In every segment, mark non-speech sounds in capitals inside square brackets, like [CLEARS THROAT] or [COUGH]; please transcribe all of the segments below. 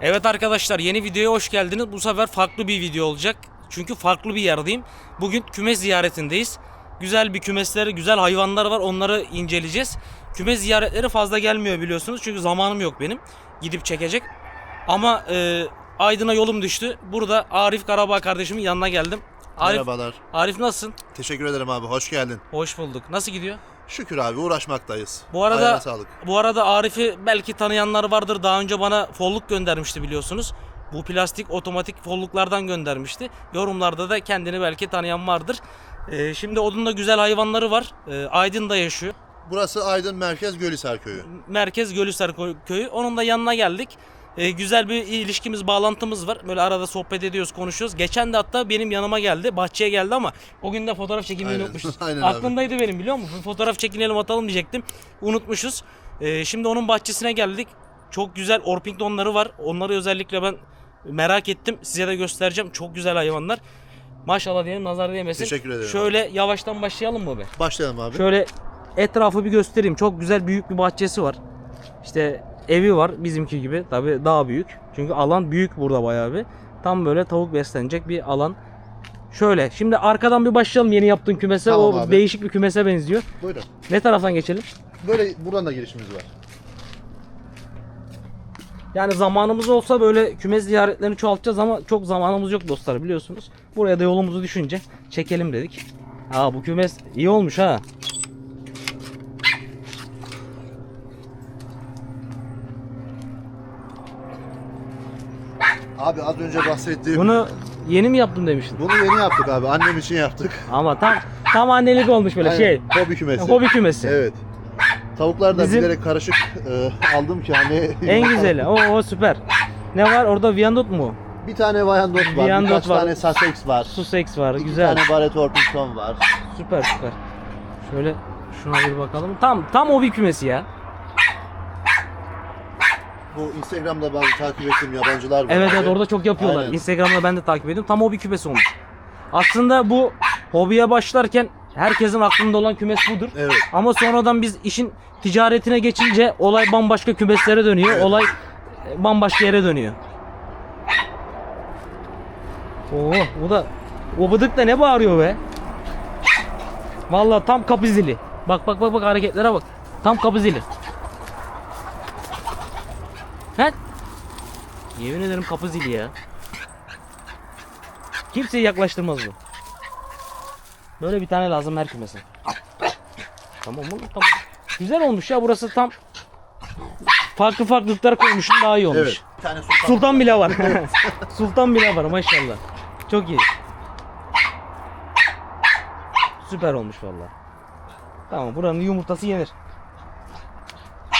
Evet arkadaşlar yeni videoya hoş geldiniz. Bu sefer farklı bir video olacak. Çünkü farklı bir yerdeyim. Bugün kümes ziyaretindeyiz. Güzel bir kümesleri, güzel hayvanlar var. Onları inceleyeceğiz. Kümes ziyaretleri fazla gelmiyor biliyorsunuz. Çünkü zamanım yok benim. Gidip çekecek. Ama e, Aydın'a yolum düştü. Burada Arif Karabağ kardeşimin yanına geldim. Arif, Merhabalar. Arif nasılsın? Teşekkür ederim abi. Hoş geldin. Hoş bulduk. Nasıl gidiyor? Şükür abi uğraşmaktayız. Bu arada Ayağına sağlık. bu arada Arif'i belki tanıyanlar vardır. Daha önce bana folluk göndermişti biliyorsunuz. Bu plastik otomatik folluklardan göndermişti. Yorumlarda da kendini belki tanıyan vardır. Ee, şimdi onun da güzel hayvanları var. Ee, Aydın'da yaşıyor. Burası Aydın Merkez Gölhisar Köyü. Merkez Gölhisar köyü. Onun da yanına geldik. Ee, güzel bir ilişkimiz, bağlantımız var. Böyle arada sohbet ediyoruz, konuşuyoruz. Geçen de hatta benim yanıma geldi. Bahçeye geldi ama o gün de fotoğraf çekmeyi Aynen, unutmuşuz. [LAUGHS] aynen abi. Aklımdaydı benim biliyor musun? Fotoğraf çekinelim atalım diyecektim. Unutmuşuz. Ee, şimdi onun bahçesine geldik. Çok güzel Orpingtonları var. Onları özellikle ben merak ettim. Size de göstereceğim. Çok güzel hayvanlar. Maşallah diyelim nazar değmesin. Teşekkür ederim Şöyle yavaştan başlayalım mı be? Başlayalım abi. Şöyle etrafı bir göstereyim. Çok güzel büyük bir bahçesi var. İşte evi var bizimki gibi. Tabi daha büyük. Çünkü alan büyük burada bayağı bir. Tam böyle tavuk beslenecek bir alan. Şöyle şimdi arkadan bir başlayalım yeni yaptığın kümese. Tamam o abi. değişik bir kümese benziyor. Buyurun. Ne taraftan geçelim? Böyle buradan da girişimiz var. Yani zamanımız olsa böyle kümes ziyaretlerini çoğaltacağız ama çok zamanımız yok dostlar biliyorsunuz. Buraya da yolumuzu düşünce çekelim dedik. Aa bu kümes iyi olmuş ha. Abi az önce bahsettiğim Bunu yeni mi yaptın demiştin. bunu yeni yaptık abi. Annem için yaptık. Ama tam tam annelik olmuş böyle Aynen, şey. Hobi kümesi. Hobi kümesi. Evet. Tavuklar da Bizim- bilerek karışık e, aldım ki hani En güzeli. O, o süper. Ne var orada Viandot mu? Bir tane Wyandotte var, Wyandotte birkaç var. tane Sussex var. Sussex var. İki Güzel. tane Barrett Orpington var. Süper süper. Şöyle şuna bir bakalım. Tam tam hobi kümesi ya. Bu Instagram'da bazı takip ettiğim yabancılar var. Evet abi. evet orada çok yapıyorlar. Aynen. Instagram'da ben de takip ediyorum. Tam hobi kümesi olmuş. Aslında bu hobiye başlarken herkesin aklında olan kümes budur. Evet. Ama sonradan biz işin ticaretine geçince olay bambaşka kümeslere dönüyor. Evet. Olay e, bambaşka yere dönüyor. Oo, bu da o bıdık da ne bağırıyor be? Vallahi tam kapı zili. Bak bak bak bak hareketlere bak. Tam kapı zili. He? Yemin ederim kapı zili ya. Kimseyi yaklaştırmaz bu. Böyle bir tane lazım her kümese. Tamam oğlum tamam. Güzel olmuş ya burası tam farklı farklılıklar koymuşsun daha iyi olmuş. Evet. Bir tane sultan. Sultan bile var. [LAUGHS] [LAUGHS] Sultan bile var maşallah. Çok iyi. Süper olmuş vallahi. Tamam buranın yumurtası yenir.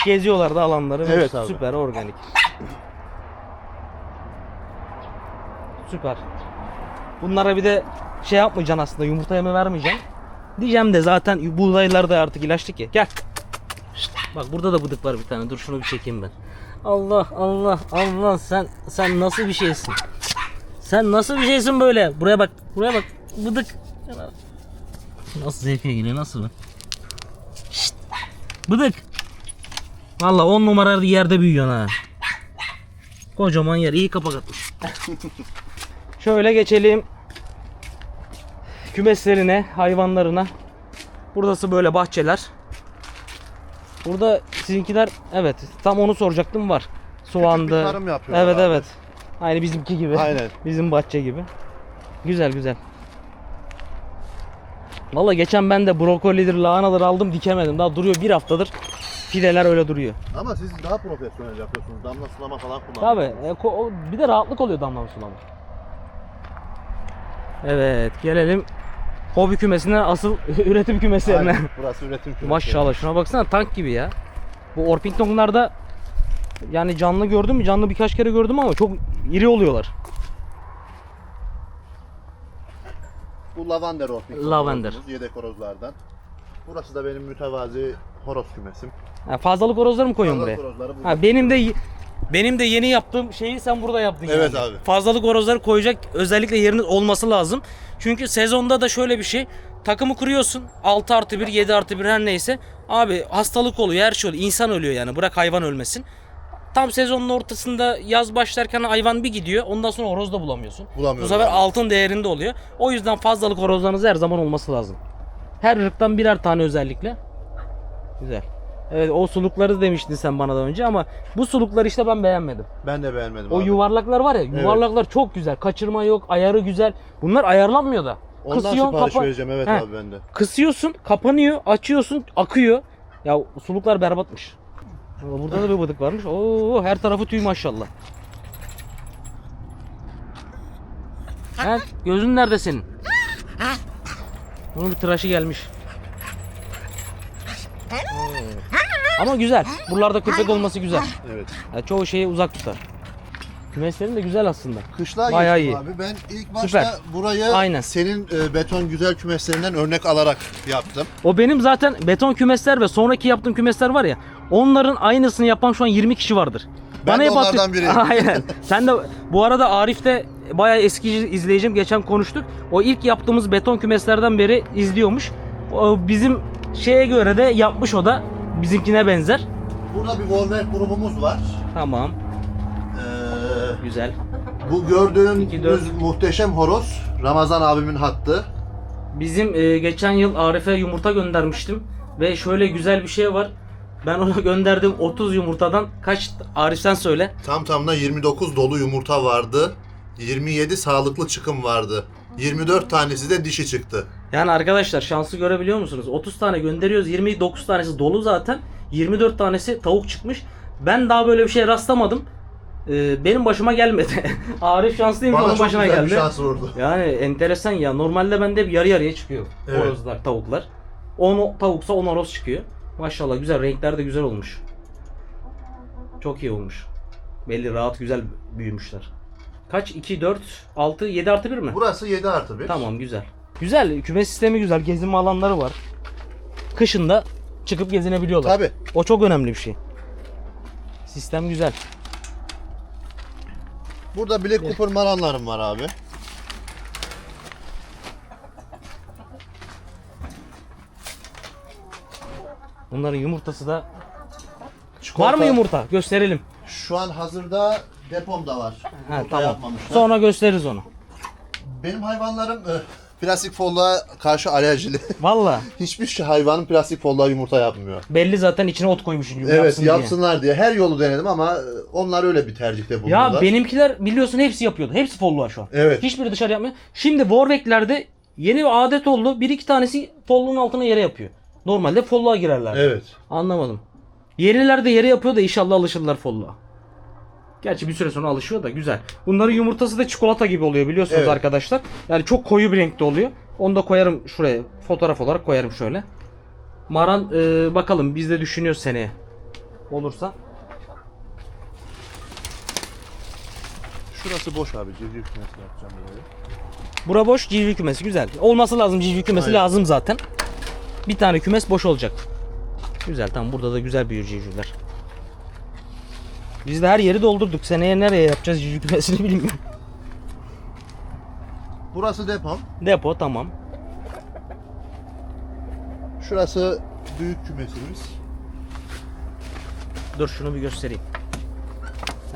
Geziyorlar da alanları. Evet abi. Süper organik. Süper. Bunlara bir de şey yapmayacaksın aslında yumurta yeme vermeyeceksin. Diyeceğim de zaten buğdaylar da artık ilaçlı ki. Gel. Bak burada da bıdık var bir tane. Dur şunu bir çekeyim ben. Allah Allah Allah sen sen nasıl bir şeysin? Sen nasıl bir şeysin böyle? Buraya bak. Buraya bak. Bıdık. Nasıl zevke geliyor nasıl? Şşt. Bıdık. Valla 10 numara yerde büyüyorsun ha. Kocaman yer. iyi kapak atmış. Şöyle geçelim. Kümeslerine, hayvanlarına. Burası böyle bahçeler. Burada sizinkiler evet tam onu soracaktım var. Soğandı. tarım yapıyorlar Evet abi. evet. Aynı bizimki gibi. Aynen. Bizim bahçe gibi. Güzel güzel. Valla geçen ben de brokolidir, lahanadır aldım dikemedim. Daha duruyor bir haftadır. Fideler öyle duruyor. Ama siz daha profesyonel yapıyorsunuz. Damla sulama falan Tabi. kullanıyorsunuz. bir de rahatlık oluyor damlama sulama. Evet gelelim hobi kümesine asıl [LAUGHS] üretim kümeslerine. Aynen, Burası üretim kümesi. Maşallah şuna baksana tank gibi ya. Bu Orpington'larda yani canlı gördüm mü? Canlı birkaç kere gördüm ama çok iri oluyorlar. Bu lavender Orpington. Lavender. Yedek horozlardan. Burası da benim mütevazi horoz kümesim. Ha, fazlalık horozları mı koyuyorsun buraya? horozları burada. Ha, benim de benim de yeni yaptığım şeyi sen burada yaptın Evet yani. abi. Fazlalık horozları koyacak özellikle yeriniz olması lazım. Çünkü sezonda da şöyle bir şey. Takımı kuruyorsun. 6 artı 1, 7 artı 1 her neyse. Abi hastalık oluyor, her şey oluyor. İnsan ölüyor yani. Bırak hayvan ölmesin. tam sezonun ortasında yaz başlarken hayvan bir gidiyor. Ondan sonra horoz da bulamıyorsun. Bu Bulamıyorum sefer abi. altın değerinde oluyor. O yüzden fazlalık horozlarınız her zaman olması lazım. Her ırktan birer tane özellikle. Güzel. Evet o sulukları demiştin sen bana da önce ama bu sulukları işte ben beğenmedim. Ben de beğenmedim O abi. yuvarlaklar var ya yuvarlaklar çok güzel. Kaçırma yok, ayarı güzel. Bunlar ayarlanmıyor da. Ondan Kısıyorsun, sipariş kapa- vereceğim evet He. abi ben de. Kısıyorsun, kapanıyor, açıyorsun, akıyor. Ya suluklar berbatmış. Burada da bir bıdık varmış. Oo her tarafı tüy maşallah. Ha, gözün nerede senin? Bunun bir tıraşı gelmiş. Oo. Ama güzel. Buralarda köpek olması güzel. Evet. Ya çoğu şeye uzak tutar. Kümeslerin de güzel aslında. Kışlığa Bayağı iyi. abi. Ben ilk başta Süper. burayı Aynen. senin e, beton güzel kümeslerinden örnek alarak yaptım. O benim zaten beton kümesler ve sonraki yaptığım kümesler var ya. Onların aynısını yapan şu an 20 kişi vardır. Ben de hep onlardan atıyor- biriyim. [LAUGHS] Aynen. Sen de bu arada Arif de bayağı eski izleyicim. Geçen konuştuk. O ilk yaptığımız beton kümeslerden beri izliyormuş. O bizim şeye göre de yapmış o da bizimkine benzer. Burada bir Volver grubumuz var. Tamam. Ee, Güzel. bu gördüğün İki, dört. muhteşem horoz Ramazan abimin hattı. Bizim e, geçen yıl Arif'e yumurta göndermiştim ve şöyle güzel bir şey var. Ben ona [LAUGHS] gönderdim 30 yumurtadan kaç Arif sen söyle. Tam tamına 29 dolu yumurta vardı. 27 sağlıklı çıkım vardı. 24 tanesi de dişi çıktı. Yani arkadaşlar şansı görebiliyor musunuz? 30 tane gönderiyoruz. 29 tanesi dolu zaten. 24 tanesi tavuk çıkmış. Ben daha böyle bir şeye rastlamadım. Ee, benim başıma gelmedi. [LAUGHS] Arif şanslıymış Bana onun çok başına güzel bir geldi. şans vurdu. Yani enteresan ya. Normalde bende hep yarı yarıya çıkıyor. Evet. Horozlar, tavuklar. 10 tavuksa 10 horoz çıkıyor. Maşallah güzel. Renkler de güzel olmuş. Çok iyi olmuş. Belli rahat güzel büyümüşler. Kaç? 2, 4, 6, 7 artı 1 mi? Burası 7 artı 1. Tamam güzel. Güzel küme sistemi güzel. Gezinme alanları var. Kışında çıkıp gezinebiliyorlar. Tabi. O çok önemli bir şey. Sistem güzel. Burada Black Cooper maranlarım var abi. Bunların yumurtası da Çikolata- var mı yumurta? Gösterelim. Şu an hazırda depomda var. Ha, Yumurta tamam. yapmamışlar. Sonra gösteririz onu. Benim hayvanlarım e, plastik folluğa karşı alerjili. [LAUGHS] Valla Hiçbir şey hayvanın plastik folluğa yumurta yapmıyor. belli zaten içine ot koymuşsun. Evet yapsın diye. yapsınlar diye. Her yolu denedim ama e, onlar öyle bir tercihte bulundular. Ya benimkiler biliyorsun hepsi yapıyordu. Hepsi folluğa şu an. Evet. Hiçbiri dışarı yapmıyor. Şimdi Warwick'lerde yeni bir adet oldu. Bir iki tanesi folluğun altına yere yapıyor. Normalde folluğa girerler. Evet. Anlamadım. Yeniler de yere yapıyor da inşallah alışırlar folluğa. Gerçi bir süre sonra alışıyor da güzel. Bunların yumurtası da çikolata gibi oluyor biliyorsunuz Evet. arkadaşlar. Yani çok koyu bir renkte oluyor. Onu da koyarım şuraya. Fotoğraf olarak koyarım şöyle. Maran e, bakalım biz de düşünüyoruz seneye. Olursa. Şurası boş abi. Civciv kümesi yapacağım böyle. Bura boş civciv kümesi güzel. Olması lazım civciv kümesi Aynen. lazım zaten. Bir tane kümes boş olacak. Güzel tamam burada da güzel büyür civcivler. Biz de her yeri doldurduk. Seneye nereye yapacağız kümesini bilmiyorum. Burası depom. Depo tamam. Şurası büyük kümesimiz. Dur şunu bir göstereyim.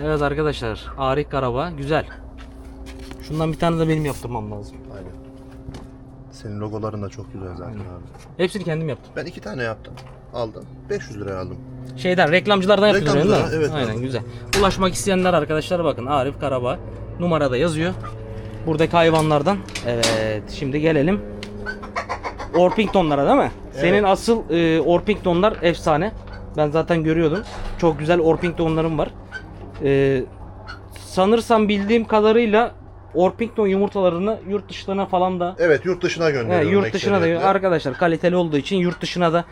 Evet arkadaşlar Arif Karabağ güzel. Şundan bir tane de benim yaptırmam lazım. Aynen. Senin logoların da çok güzel zaten abi. Hepsini kendim yaptım. Ben iki tane yaptım. Aldım. 500 liraya aldım. Şeyden reklamcılardan yaptırıyorum değil mi? Reklamcılar, evet, Aynen evet. güzel. Ulaşmak isteyenler arkadaşlar bakın Arif Karabağ numarada yazıyor. Buradaki hayvanlardan. Evet şimdi gelelim. Orpingtonlara değil mi? Senin asıl e, Orpingtonlar efsane. Ben zaten görüyordum. Çok güzel Orpingtonlarım var. E, sanırsam bildiğim kadarıyla Orpington yumurtalarını yurt dışlarına falan da Evet yurt dışına He, gönderiyorum. yurt dışına da arkadaşlar kaliteli olduğu için yurt dışına da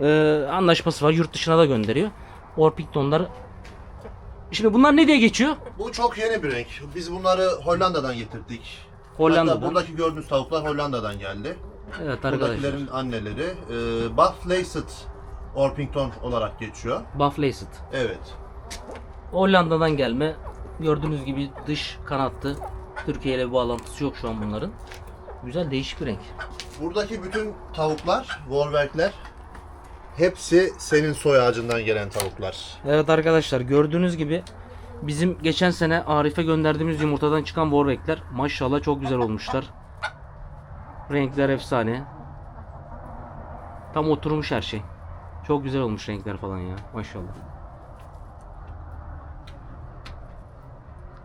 e, anlaşması var. Yurt dışına da gönderiyor. Orpingtonlar. Şimdi bunlar ne diye geçiyor? Bu çok yeni bir renk. Biz bunları Hollanda'dan getirdik. Hollanda'dan. Hatta buradaki gördüğünüz tavuklar Hollanda'dan geldi. Evet arkadaşlar. Buradakilerin anneleri e, Buff Laced Orpington olarak geçiyor. Buff Laced. Evet. Hollanda'dan gelme. Gördüğünüz gibi dış kanattı. Türkiye ile bir bağlantısı yok şu an bunların. Güzel değişik bir renk. Buradaki bütün tavuklar, Wolverkler Hepsi senin soy ağacından gelen tavuklar. Evet arkadaşlar gördüğünüz gibi bizim geçen sene Arif'e gönderdiğimiz yumurtadan çıkan Warwick'ler maşallah çok güzel olmuşlar. Renkler efsane. Tam oturmuş her şey. Çok güzel olmuş renkler falan ya maşallah.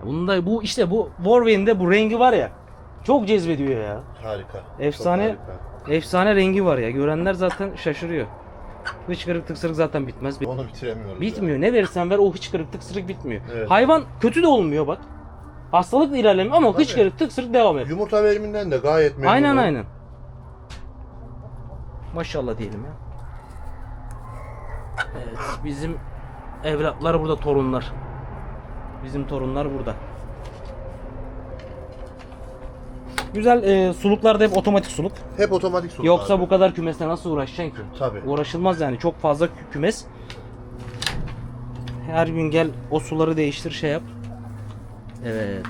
Bunda bu işte bu Warwick'in de bu rengi var ya çok cezbediyor ya. Harika. Efsane. Harika. Efsane rengi var ya. Görenler zaten şaşırıyor. Hıçkırık tıksırık zaten bitmez. Bit- Onu bitiremiyoruz. Bitmiyor. Ne verirsen ver o hıçkırık tıksırık bitmiyor. Evet. Hayvan kötü de olmuyor bak. Hastalık da ilerlemiyor ama Tabii. hıçkırık tıksırık devam ediyor. Yumurta veriminden de gayet memnunum. Aynen aynen. Maşallah diyelim ya. Evet bizim evlatlar burada torunlar. Bizim torunlar burada. Güzel e, suluklar da hep otomatik suluk. Hep otomatik suluk Yoksa abi. bu kadar kümesle nasıl uğraşacaksın ki? Tabii. Uğraşılmaz yani çok fazla kü- kümes. Her gün gel o suları değiştir şey yap. Evet.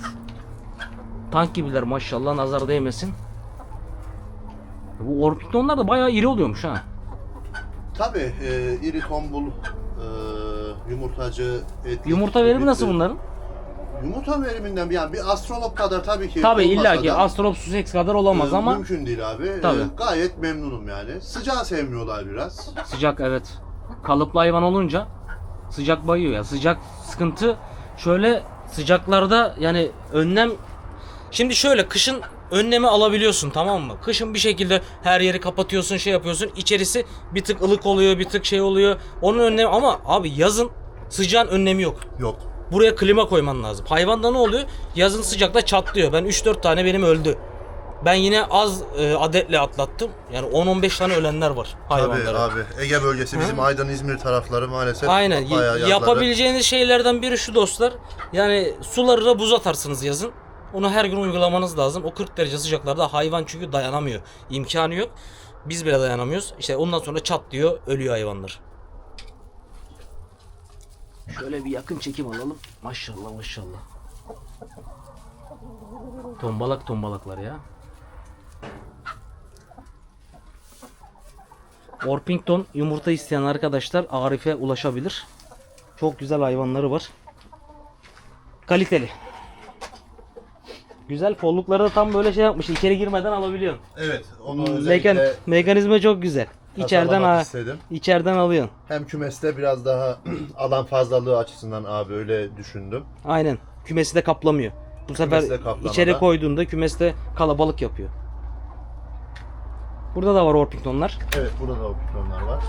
Tank gibiler maşallah nazar değmesin. Bu Orpingtonlar da bayağı iri oluyormuş ha. Tabii e, iri tombul e, yumurtacı etlik, Yumurta verimi nasıl bunların? Yumurta veriminden yani bir astrolog kadar tabii ki Tabii olmasa illa ki da, Astrop Sussex kadar olamaz e, ama mümkün değil abi. E, Tabii. gayet memnunum yani. Sıcağı sevmiyorlar biraz. sıcak evet. Kalıplı hayvan olunca sıcak bayıyor ya. Sıcak sıkıntı şöyle sıcaklarda yani önlem Şimdi şöyle kışın önlemi alabiliyorsun tamam mı? Kışın bir şekilde her yeri kapatıyorsun, şey yapıyorsun. İçerisi bir tık ılık oluyor, bir tık şey oluyor. Onun önlemi ama abi yazın sıcağın önlemi yok. Yok. Buraya klima koyman lazım. Hayvanda ne oluyor? Yazın sıcakta çatlıyor. Ben 3-4 tane benim öldü. Ben yine az e, adetle atlattım. Yani 10-15 tane ölenler var Tabii hayvanlara. abi. Ege bölgesi bizim Aydın İzmir tarafları maalesef Aynen. Yapabileceğiniz şeylerden biri şu dostlar. Yani suları da buz atarsınız yazın. Onu her gün uygulamanız lazım. O 40 derece sıcaklarda hayvan çünkü dayanamıyor. İmkanı yok. Biz bile dayanamıyoruz. İşte ondan sonra çatlıyor, ölüyor hayvanlar. Şöyle bir yakın çekim alalım. Maşallah maşallah. Tombalak tombalaklar ya. Orpington yumurta isteyen arkadaşlar Arif'e ulaşabilir. Çok güzel hayvanları var. Kaliteli. Güzel follukları da tam böyle şey yapmış. İçeri girmeden alabiliyorsun. Evet. Onu Mekan, özellikle mekanizma çok güzel. İçeriden ha, istedim. içeriden alıyorsun. Hem kümeste biraz daha [CLEARS THROAT] alan fazlalığı açısından abi öyle düşündüm. Aynen. Kümesi de kaplamıyor. Bu sefer Kümesi de kaplamadan. içeri koyduğunda kümeste kalabalık yapıyor. Burada da var Orpingtonlar. Evet burada da o pitonlar var.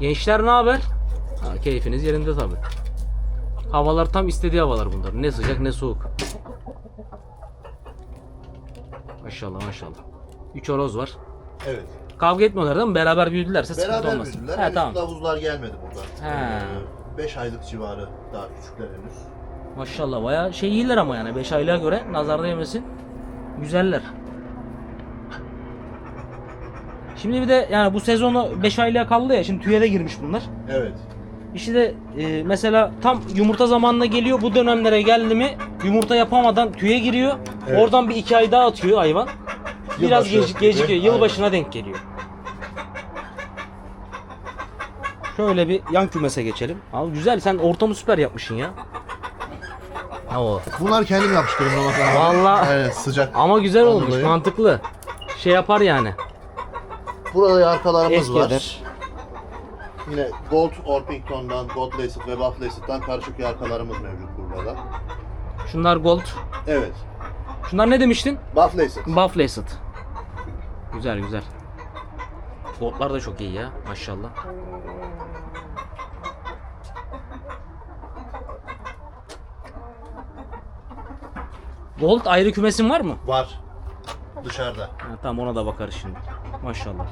Gençler ne haber? Ha, keyfiniz yerinde tabi. Havalar tam istediği havalar bunlar. Ne sıcak ne soğuk. Maşallah maşallah. Üç horoz var. Evet. Kavga etmiyorlar değil mi? Beraber büyüdülerse sıkıntı Beraber olmaz. büyüdüler. He, Henüz tamam. davuzlar gelmedi burada. He. 5 aylık civarı daha küçükler henüz. Maşallah bayağı şey iyiler ama yani 5 aylığa göre nazarda yemesin. Güzeller. Şimdi bir de yani bu sezonu 5 aylığa kaldı ya şimdi tüye de girmiş bunlar. Evet. İşte e, mesela tam yumurta zamanına geliyor bu dönemlere geldi mi yumurta yapamadan tüye giriyor. Evet. Oradan bir iki ay daha atıyor hayvan. Biraz Yılbaşı gecik, gecikiyor. aynen. Yılbaşına denk geliyor. Şöyle bir yan kümese geçelim. Abi güzel sen ortamı süper yapmışsın ya. Oo. Bunlar kendim yapıştırdım Ramazan abi. Vallahi Evet sıcak. ama güzel olmuş dolayı. mantıklı. Şey yapar yani. Burada yarkalarımız Eski var. Yine Gold Orpington'dan, Gold Laced ve Buff Laced'dan karışık yarkalarımız mevcut burada da. Şunlar gold. Evet. Şunlar ne demiştin? Buff Laced. Buff laced. Güzel güzel. Goldlar da çok iyi ya maşallah. Gold ayrı kümesin var mı? Var. Dışarıda. Ha, tamam ona da bakarız şimdi. Maşallah.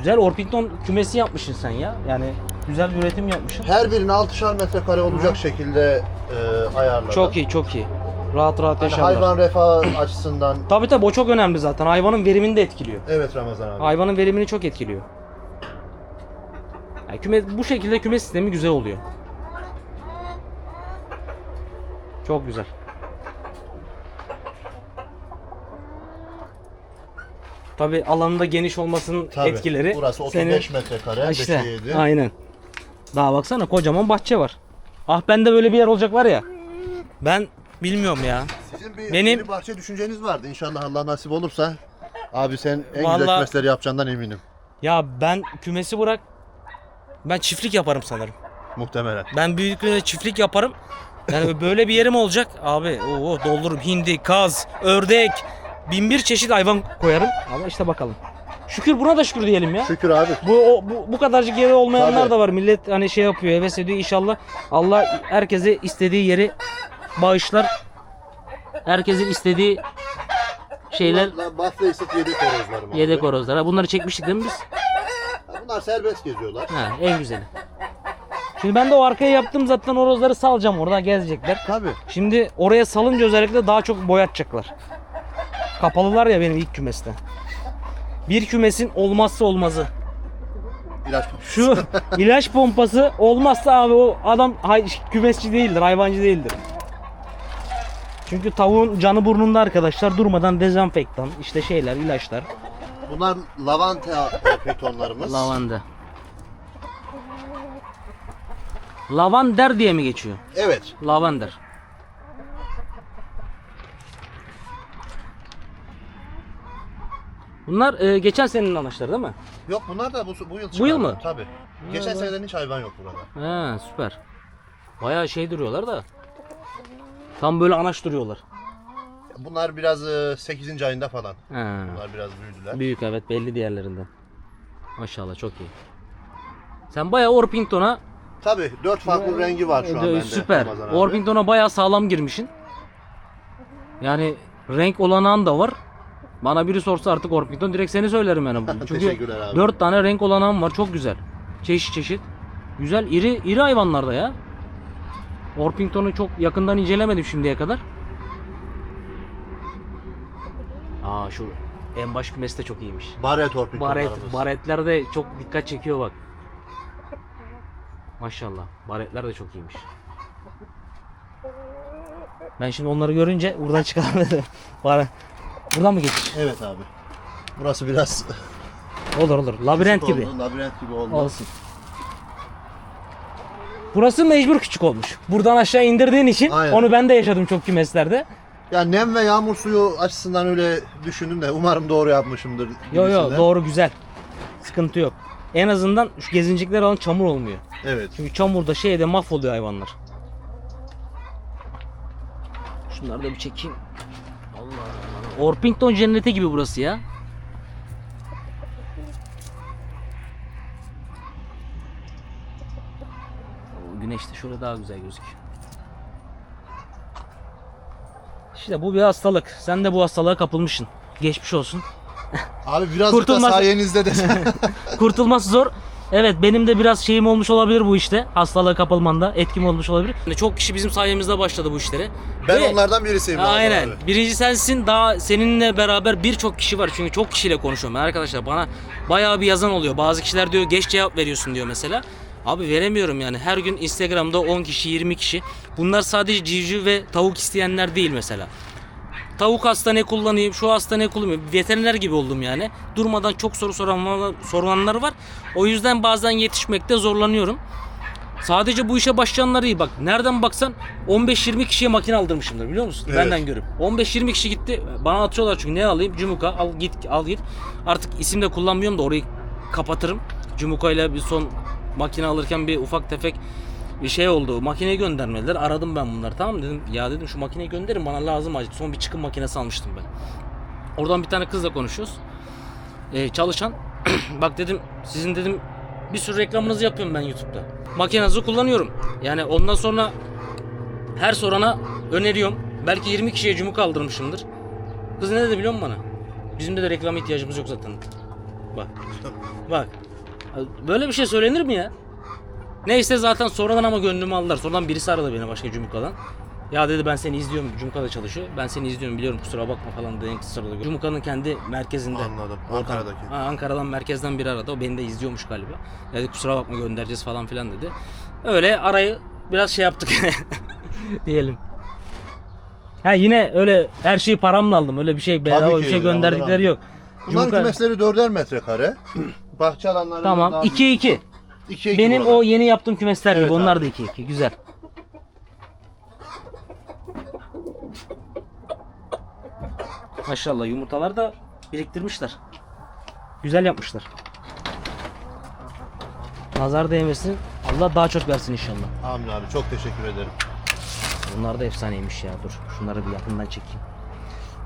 Güzel Orpington kümesi yapmışsın sen ya. Yani güzel bir üretim yapmışsın. Her birine 6'şar metrekare olacak şekilde e, ayarladım. Çok iyi çok iyi. Rahat rahat Hani yaşarlar. hayvan refahı açısından [CLEARS THROAT] Tabii tabii o çok önemli zaten. Hayvanın verimini de etkiliyor. evet Ramazan abi. Hayvanın verimini çok etkiliyor. Yani küme, bu şekilde küme sistemi güzel oluyor. Çok güzel. Tabi alanında geniş olmasının Tabii. etkileri. Burası senin- 35 metrekare. Ha işte, 5'e 7. aynen. Daha baksana kocaman bahçe var. Ah bende böyle bir yer olacak var ya. Ben bilmiyorum ya. Sizin bir, Benim- bahçe düşünceniz vardı. İnşallah Allah nasip olursa. Abi sen en Vallahi- güzel kümesleri yapacağından eminim. Ya ben kümesi bırak. Ben çiftlik yaparım sanırım. Muhtemelen. Ben büyüklüğüne çiftlik yaparım. Yani böyle bir yerim olacak. Abi o doldururum hindi, kaz, ördek, bin bir çeşit hayvan koyarım. Ama işte bakalım. Şükür buna da şükür diyelim ya. Şükür abi. Bu, o, bu, bu kadarcık yeri olmayanlar Tabii. da var. Millet hani şey yapıyor, heves ediyor. İnşallah Allah herkese istediği yeri bağışlar. Herkesin istediği şeyler Bafra ısıt yedek horozlarım abi. yedek horozlar. Ha, Bunları çekmiştik değil mi biz? Bunlar serbest geziyorlar. Ha, en güzeli. Şimdi ben de o arkaya yaptım zaten horozları salacağım orada gezecekler. Tabii. Şimdi oraya salınca özellikle daha çok boyatacaklar. Kapalılar ya benim ilk kümeste. Bir kümesin olmazsa olmazı. İlaç Şu ilaç pompası olmazsa abi o adam hay- kümesçi değildir, hayvancı değildir. Çünkü tavuğun canı burnunda arkadaşlar durmadan dezenfektan, işte şeyler, ilaçlar. Bunlar lavanta betonlarımız. Lavanda. Lavander diye mi geçiyor? Evet. Lavender. Bunlar e, geçen senenin anaçları değil mi? Yok bunlar da bu, bu yıl Bu yıl mı? Tabii. Geçen seneden hiç hayvan yok burada. He süper. Bayağı şey duruyorlar da. Tam böyle anaç duruyorlar. Bunlar biraz e, 8. ayında falan. He. Bunlar biraz büyüdüler. Büyük evet belli diğerlerinden. Maşallah çok iyi. Sen bayağı Orpington'a Tabii 4 farklı rengi var şu an e, bende. süper. Ramazan abi. Orpington'a bayağı sağlam girmişsin. Yani renk olanağın da var. Bana biri sorsa artık Orpington direkt seni söylerim yani. [LAUGHS] Çünkü Teşekkürler abi. 4 tane renk olanağım var çok güzel. Çeşit çeşit. Güzel iri iri hayvanlarda ya. Orpington'u çok yakından incelemedim şimdiye kadar. Aa şu en baş kümesi de çok iyiymiş. Baret Orpingtonlarımız. Baret, baretler de çok dikkat çekiyor bak. Maşallah. Baretler de çok iyiymiş. Ben şimdi onları görünce buradan çıkalım dedim. [LAUGHS] Buradan mı geçiş? Evet abi. Burası biraz Olur olur. Labirent gibi. oldu, labirent gibi oldu. Olsun. Burası mecbur küçük olmuş. Buradan aşağı indirdiğin için Aynen. onu ben de yaşadım çok kümeslerde. Ya nem ve yağmur suyu açısından öyle düşündüm de umarım doğru yapmışımdır. Yo yo gibisinden. doğru güzel. Sıkıntı yok. En azından şu gezincikler alan çamur olmuyor. Evet. Çünkü çamurda şeyde mahvoluyor hayvanlar. Şunları da bir çekeyim. Orpington cenneti gibi burası ya. O güneş de şöyle daha güzel gözüküyor. İşte bu bir hastalık. Sen de bu hastalığa kapılmışsın. Geçmiş olsun. Abi birazcık da Kurtulmaz- sayenizde de [LAUGHS] Kurtulması zor. Evet benim de biraz şeyim olmuş olabilir bu işte. Hastalığa kapılmanda etkim olmuş olabilir. Çok kişi bizim sayemizde başladı bu işlere. ben Ve- onlardan birisiyim. Aynen. abi. Birinci sensin. Daha seninle beraber birçok kişi var. Çünkü çok kişiyle konuşuyorum ben arkadaşlar. Bana bayağı bir yazan oluyor. Bazı kişiler diyor geç cevap veriyorsun diyor mesela. Abi veremiyorum yani. Her gün Instagram'da 10 kişi, 20 kişi. Bunlar sadece civciv ve tavuk isteyenler değil mesela. Tavuk hasta ne kullanayım, şu hasta ne kullanayım. Veteriner gibi oldum yani. Durmadan çok soru soran, soranlar var. O yüzden bazen yetişmekte zorlanıyorum. Sadece bu işe başlayanlar iyi bak. Nereden baksan 15-20 kişiye makine aldırmışımdır biliyor musun? Evet. Benden görüp. 15-20 kişi gitti. Bana atıyorlar çünkü ne alayım? Cumuka al git al git. Artık isim de kullanmıyorum da orayı kapatırım. Cumuka ile bir son makine alırken bir ufak tefek bir şey oldu. Makineyi göndermediler. Aradım ben bunları tamam? Dedim ya dedim şu makineyi gönderin bana lazım acil. Son bir çıkım makinesi almıştım ben. Oradan bir tane kızla konuşuyoruz. Ee, çalışan. [CLEARS THROAT] Bak dedim sizin dedim bir sürü reklamınızı yapıyorum ben YouTube'da. Makinenizi kullanıyorum. Yani ondan sonra her sorana öneriyorum. Belki 20 kişiye cumuk aldırmışımdır. Kız ne dedi biliyor musun bana? Bizim de, de reklama ihtiyacımız yok zaten. Bak. Bak. Böyle bir şey söylenir mi ya? Neyse zaten sonradan ama gönlümü aldılar. Sonradan birisi aradı beni başka Cumhurka'dan. Ya dedi ben seni izliyorum. Cumhurka'da çalışıyor. Ben seni izliyorum biliyorum kusura bakma falan dedi. en kısa sırada. Cumhurka'nın kendi merkezinde. Anladım. Oradan- Ankara'daki. Ha, Ankara'dan merkezden biri aradı. O beni de izliyormuş galiba. Dedi kusura bakma göndereceğiz falan filan dedi. Öyle arayı biraz şey yaptık. [LAUGHS] Diyelim. Ha yine öyle her şeyi paramla aldım. Öyle bir şey bedava bir şey gönderdikleri yok. Bunların Yumurta- kümesleri dörder metrekare. [CLEARS THROAT] Bahçe alanları Tamam. 2 2. 2 Benim o yeni yaptığım kümesler gibi. Evet Onlar abi. da 2 2. Güzel. Maşallah yumurtalar da biriktirmişler. Güzel yapmışlar. Nazar değmesin. Allah daha çok versin inşallah. Amin abi çok teşekkür ederim. Bunlar da efsaneymiş ya. Dur şunları bir yakından çekeyim.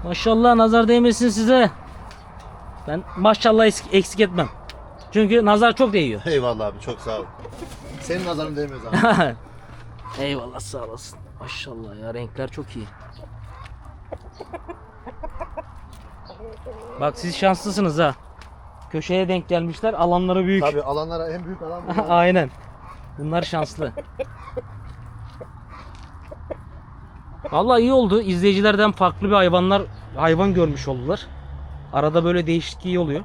Maşallah nazar değmesin size. Ben maşallah eksik, eksik etmem. Çünkü nazar çok değiyor. [LAUGHS] Eyvallah abi çok sağ ol. Senin nazarın değmez abi. [LAUGHS] Eyvallah sağ olasın. Maşallah ya renkler çok iyi. [LAUGHS] Bak siz şanslısınız ha. Köşeye denk gelmişler. Alanları büyük. Tabii alanlara en büyük alan. Aynen. Bunlar şanslı. Vallahi iyi oldu. İzleyicilerden farklı bir hayvanlar hayvan görmüş oldular. Arada böyle değişiklik iyi oluyor.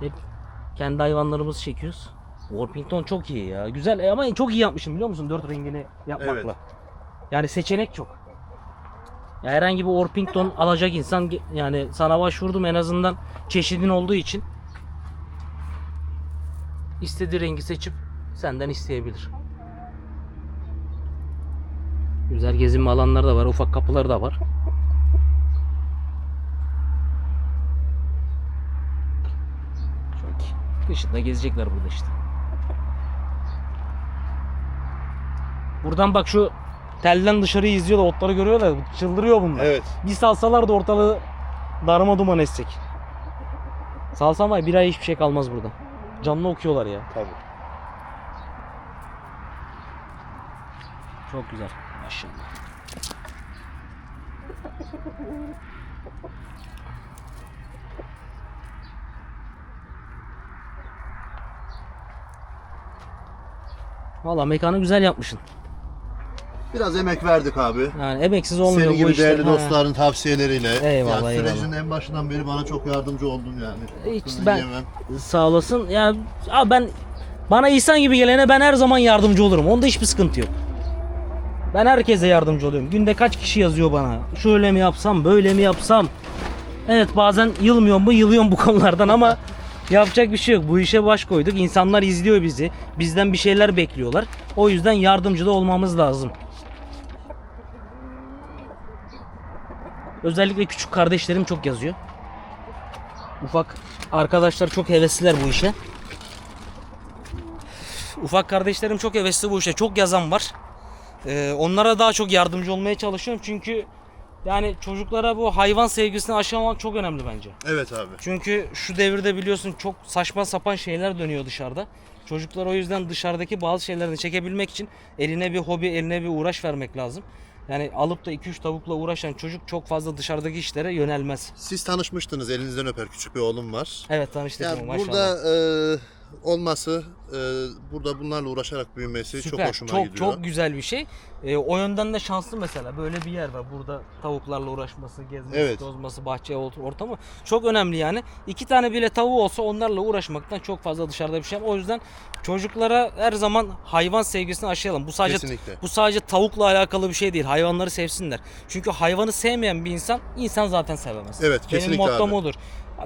Hep kendi hayvanlarımızı çekiyoruz. Orpington çok iyi ya. Güzel E ama çok iyi yapmışım biliyor musun? Dört rengini yapmakla. Evet. Yani seçenek çok. Ya herhangi bir Orpington alacak insan yani sana başvurdum en azından çeşidin olduğu için istediği rengi seçip senden isteyebilir. Güzel gezinme alanları da var, ufak kapıları da var. İyi. Kışında gezecekler burada işte. Buradan bak şu telden dışarıyı izliyor da otları görüyor da çıldırıyor bunlar. Evet. Bir salsalar da ortalığı darma duman etsek. Salsam var bir ay hiçbir şey kalmaz burada. Canlı okuyorlar ya. Tabii. Çok güzel. Maşallah. Valla mekanı güzel yapmışsın. Biraz emek verdik abi. Yani emeksiz olmuyor Senin bu gibi işler. değerli dostların tavsiyeleriyle. Eyvallah, yani sürecin eyvallah. en başından beri bana çok yardımcı oldun yani. Hiç Hakkını ben- yiyemem. Sağ olasın. Ya abi ben bana İhsan gibi gelene ben her zaman yardımcı olurum. Onda hiçbir sıkıntı yok. Ben herkese yardımcı oluyorum. Günde kaç kişi yazıyor bana? Şöyle mi yapsam, böyle mi yapsam? Evet bazen yılmıyor mu? Yılıyorum bu konulardan ama yapacak bir şey yok. Bu işe baş koyduk. İnsanlar izliyor bizi. Bizden bir şeyler bekliyorlar. O yüzden yardımcı da olmamız lazım. Özellikle küçük kardeşlerim çok yazıyor. Ufak arkadaşlar çok hevesliler bu işe. Ufak kardeşlerim çok hevesli bu işe. Çok yazan var. Ee, onlara daha çok yardımcı olmaya çalışıyorum. Çünkü yani çocuklara bu hayvan sevgisini aşılamak çok önemli bence. Evet abi. Çünkü şu devirde biliyorsun çok saçma sapan şeyler dönüyor dışarıda. Çocuklar o yüzden dışarıdaki bazı şeylerini çekebilmek için eline bir hobi, eline bir uğraş vermek lazım. Yani alıp da 2-3 tavukla uğraşan çocuk çok fazla dışarıdaki işlere yönelmez. Siz tanışmıştınız. Elinizden öper. Küçük bir oğlum var. Evet tanıştık Yani maşallah. burada e, olması, e, burada bunlarla uğraşarak büyümesi çok Süper. hoşuma çok, gidiyor. Çok güzel bir şey. Ee, o yönden de şanslı mesela. Böyle bir yer var. Burada tavuklarla uğraşması, gezmesi, Evet. tozması, bahçe ort- ortamı çok önemli yani. İki tane bile tavuğu olsa onlarla uğraşmaktan çok fazla dışarıda bir şey. O yüzden çocuklara her zaman hayvan sevgisini aşılayalım. Bu sadece Kesinlikle. bu sadece tavukla alakalı bir şey değil. Hayvanları sevsinler. Çünkü hayvanı sevmeyen bir insan insan zaten sevemez. Evet, Benim kesinlikle mottom abi. odur.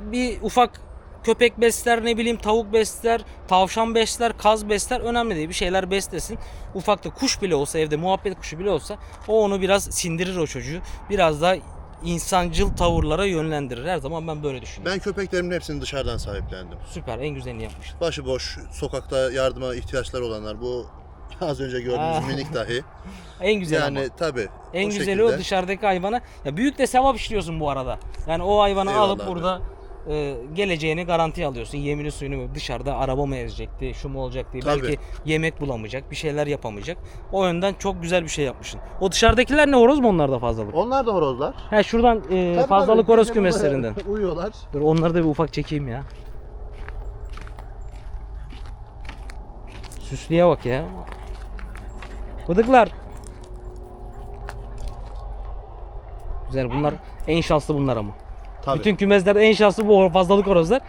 Bir ufak köpek besler ne bileyim tavuk besler, tavşan besler, kaz besler önemli değil. Bir şeyler beslesin. Ufakta kuş bile olsa evde muhabbet kuşu bile olsa o onu biraz sindirir o çocuğu. Biraz da insancıl tavırlara yönlendirir. Her zaman ben böyle düşünüyorum. Ben köpeklerimin hepsini dışarıdan sahiplendim. Süper en güzelini yapmışsın. Başıboş, sokakta yardıma ihtiyaçları olanlar bu [LAUGHS] az önce gördüğünüz minik dahi. [LAUGHS] En güzel yani ama. tabi. En güzeli o dışarıdaki hayvana. Ya büyük de sevap işliyorsun bu arada. Yani o hayvanı Eyvallah alıp abi. burada e, geleceğini garanti alıyorsun. Yemini suyunu dışarıda araba mı ezecekti, şu mu olacak diye. Tabii. Belki yemek bulamayacak, bir şeyler yapamayacak. O yönden çok güzel bir şey yapmışsın. O dışarıdakiler ne horoz mu onlar da fazlalık? Onlar da horozlar. He şuradan e, Tabii, fazlalık tabii, horoz gece kümeslerinden. [LAUGHS] Uyuyorlar. Dur onları da bir ufak çekeyim ya. Süslüye bak ya. Bıdıklar. Güzel bunlar en şanslı bunlar ama. Tabii. Bütün kümeslerde en şanslı bu fazlalık horozlar.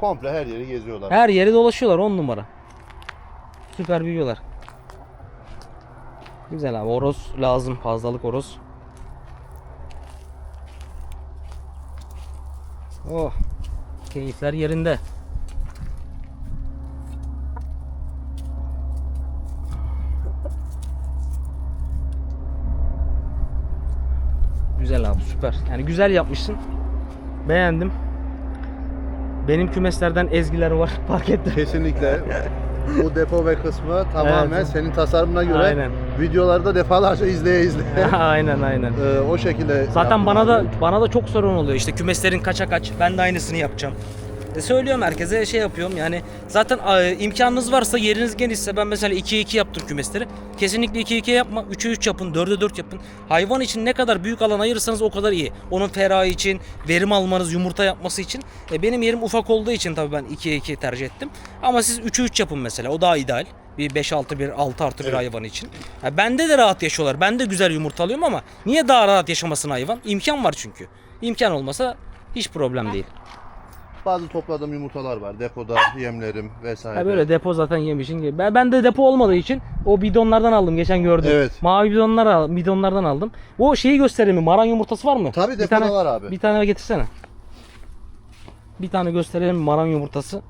Komple her yeri geziyorlar. Her yeri dolaşıyorlar 10 numara. Süper büyüyorlar. Güzel abi horoz lazım fazlalık horoz. Oh. Keyifler yerinde. Güzel abi süper. Yani güzel yapmışsın. Beğendim. Benim kümeslerden ezgiler var [LAUGHS] fark ettim. Kesinlikle. Bu depo ve kısmı tamamen Evet. senin tasarımına göre Aynen. videolarda defalarca izleye izleye. [LAUGHS] aynen aynen. Ee, o şekilde Zaten bana da abi. bana da çok sorun oluyor. İşte kümeslerin kaça kaç. Ben de aynısını yapacağım. E söylüyorum herkese şey yapıyorum yani zaten e, imkanınız varsa yeriniz genişse ben mesela 2'ye 2 yaptım kümesleri. Kesinlikle 2'ye 2 yapma. 3'e 3 yapın. 4'e 4 yapın. Hayvan için ne kadar büyük alan ayırırsanız o kadar iyi. Onun ferahı için, verim almanız, yumurta yapması için. E, benim yerim ufak olduğu için tabii ben 2'ye 2 tercih ettim. Ama siz 3'e 3 yapın mesela. O daha ideal. Bir 5 6 bir 6 artı bir Evet. hayvan için. Ha, bende de rahat yaşıyorlar. Ben de güzel yumurta alıyorum ama niye daha rahat yaşamasın hayvan? İmkan var çünkü. İmkan olmasa hiç problem değil. Bazı topladığım yumurtalar var. Depoda yemlerim vesaire. Ha böyle depo zaten yemişin. Ben, ben de depo olmadığı için o bidonlardan aldım geçen gördüm. Evet. Mavi bidonlar al, bidonlardan aldım. O şeyi göstereyim mi? Maran yumurtası var mı? Tabii depoda tane, var abi. Bir tane getirsene. Bir tane gösterelim maran yumurtası.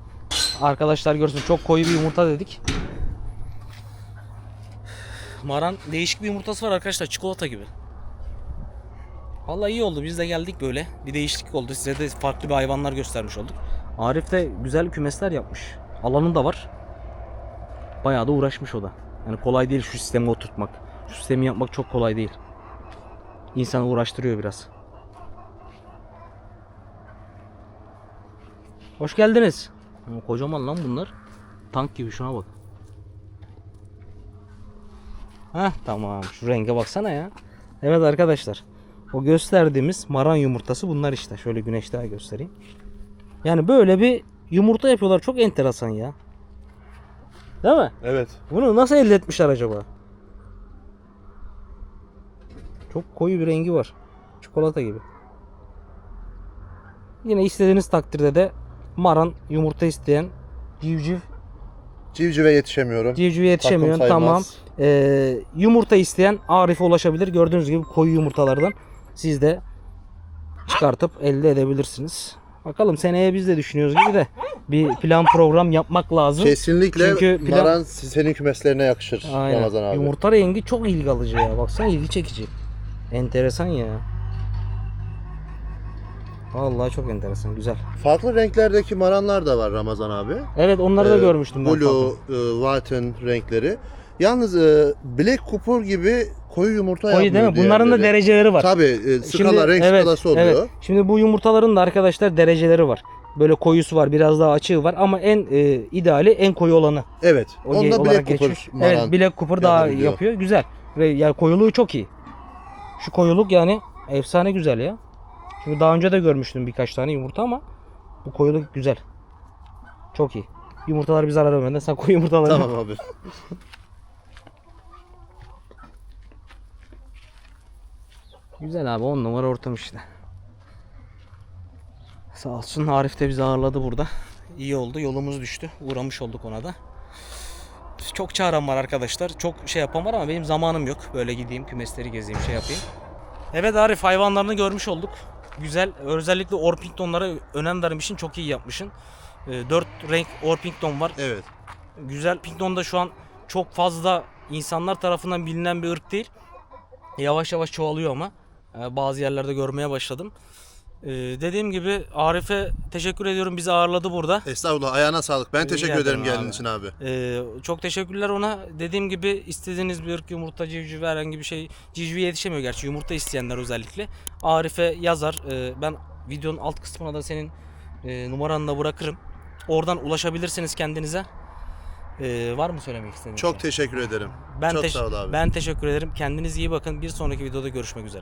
Arkadaşlar görsün çok koyu bir yumurta dedik. Maran değişik bir yumurtası var arkadaşlar çikolata gibi. Vallahi iyi oldu biz de geldik böyle. Bir değişiklik oldu. Size de farklı bir hayvanlar göstermiş olduk. Arif de güzel kümesler yapmış. Alanı da var. Bayağı da uğraşmış o da. Yani kolay değil şu sistemi oturtmak. Şu sistemi yapmak çok kolay değil. İnsanı uğraştırıyor biraz. Hoş geldiniz. Kocaman lan bunlar. Tank gibi şuna bak. Heh tamam şu renge baksana ya. Evet arkadaşlar. O gösterdiğimiz maran yumurtası bunlar işte. Şöyle güneşte göstereyim. Yani böyle bir yumurta yapıyorlar. Çok enteresan ya. Değil mi? Evet. Bunu nasıl elde etmişler acaba? Çok koyu bir rengi var. Çikolata gibi. Yine istediğiniz takdirde de maran yumurta isteyen civciv Civcive yetişemiyorum. civcive yetişemiyor. Takım Tamam. Ee, yumurta isteyen Arif'e ulaşabilir. Gördüğünüz gibi koyu yumurtalardan siz de çıkartıp elde edebilirsiniz. Bakalım seneye biz de düşünüyoruz gibi de bir plan program yapmak lazım. Kesinlikle Çünkü plan- Maran senin kümeslerine yakışır Aynen. Ramazan abi. Yumurta rengi çok ilgi alıcı ya. Baksana ilgi çekici. Enteresan ya. Vallahi çok enteresan. Güzel. Farklı renklerdeki maranlar da var Ramazan abi. Evet onları da Ee, görmüştüm ben. Blue, e, White'ın renkleri. Yalnız e, Black Cooper gibi koyu yumurta Koyu değil mi? Bunların da dereceleri var. Tabii e, skala, renk evet, skalası oluyor. evet. Şimdi bu yumurtaların da arkadaşlar dereceleri var. Böyle koyusu var, biraz daha açığı var ama en e, ideali en koyu olanı. Evet. O Onda Black Cooper. Evet, Black Cooper daha yapabiliyor. yapıyor. Güzel. Ve yani koyuluğu çok iyi. Şu koyuluk yani efsane güzel ya. Şimdi daha önce de görmüştüm birkaç tane yumurta ama bu koyuluk güzel. Çok iyi. Yumurtalar bir zarar vermeden sen koyu yumurtaları. Tamam abi. [LAUGHS] Güzel abi 10 numara ortam işte. Sağ olsun Arif de bizi ağırladı burada. İyi oldu yolumuz düştü. Uğramış olduk ona da. Çok çağıran var arkadaşlar. Çok şey yapan var ama benim zamanım yok. Böyle gideyim kümesleri gezeyim şey yapayım. Evet Arif hayvanlarını görmüş olduk. Güzel. Özellikle Orpingtonlara önem vermişsin. Çok iyi yapmışsın. 4 renk Orpington var. Evet. Güzel. Pington da şu an çok fazla insanlar tarafından bilinen bir ırk değil. Yavaş yavaş çoğalıyor ama. Ee, Bazı yerlerde görmeye başladım. Ee, dediğim gibi Arif'e teşekkür ediyorum. Bizi ağırladı burada. Estağfurullah ayağına sağlık. Ben teşekkür Rica ederim ederim geldiğin abi. için abi. Ee, çok teşekkürler ona. Dediğim gibi istediğiniz bir ırk yumurta, civciv herhangi bir şey. Civciv yetişemiyor gerçi yumurta isteyenler özellikle. Arif'e yazar. Ee, ben videonun alt kısmına da senin e, numaranı da bırakırım. Oradan ulaşabilirsiniz kendinize. Ee, var mı söylemek istediğiniz? Çok şey? teşekkür ederim. Ben, Çok teş- sağ ol abi. ben teşekkür ederim. Kendinize iyi bakın. Bir sonraki videoda görüşmek üzere.